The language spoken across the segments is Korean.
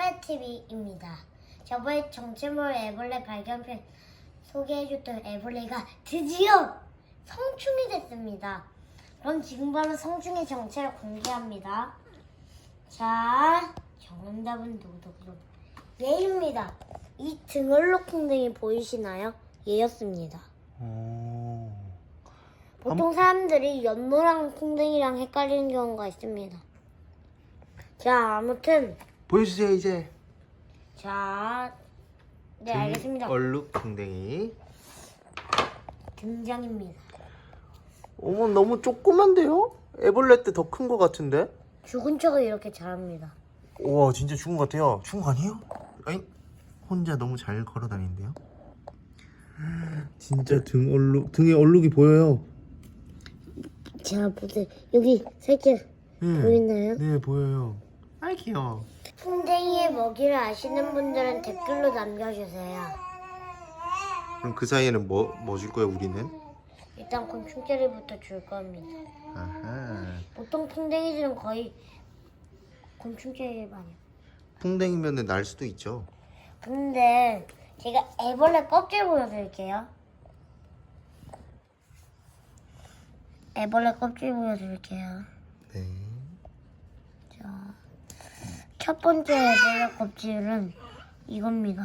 크레티비입니다. 저번에 정체모를 애벌레 발견편 소개해줬던 애벌레가 드디어 성충이 됐습니다. 그럼 지금 바로 성충의 정체를 공개합니다. 자, 정답은 누구누구? 얘입니다. 이 등얼룩콩등이 보이시나요? 얘였습니다. 오. 보통 사람들이 연노랑 콩등이랑 헷갈리는 경우가 있습니다. 자, 아무튼 보여주세요 이제. 자, 네 알겠습니다. 얼룩 궁뎅이. 등장입니다. 어머 너무 조그만데요? 애벌레 때 더큰것 같은데? 죽은 척을 이렇게 잘합니다. 우와 진짜 죽은 것 같아요. 죽은 거 아니에요? 아니 혼자 너무 잘 걸어 다니는데요? 진짜 등 얼룩 등에 얼룩이 보여요. 자, 보세요. 여기 색깔 네. 보이나요? 네 보여요. 아이 귀여워. 풍뎅이의 먹이를 아시는 분들은 댓글로 남겨주세요. 그럼 그 사이에는 뭐 뭐 줄 거예요 우리는? 일단 곤충제리부터 줄 겁니다. 아하. 보통 풍뎅이들은 거의 곤충제리 많이. 풍뎅이면은 날 수도 있죠. 근데 제가 애벌레 껍질 보여드릴게요. 애벌레 껍질 보여드릴게요. 네. 자, 첫 번째 애벌레 껍질은 이겁니다.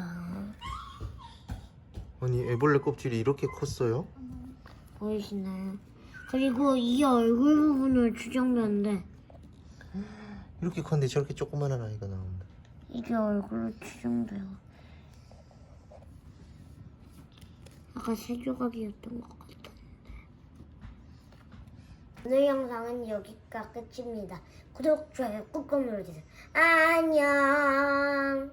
아니 애벌레 껍질이 이렇게 컸어요? 보이시나요? 그리고 이 얼굴 부분을 추정되는데 이렇게 컸는데 저렇게 조그만한 아이가 나온다. 이게 얼굴로 추정돼요. 아까 세 조각이었던 것 같은데. 오늘 영상은 여기가 끝입니다. 구독, 좋아요 꾹꾹 눌러주세요. 안녕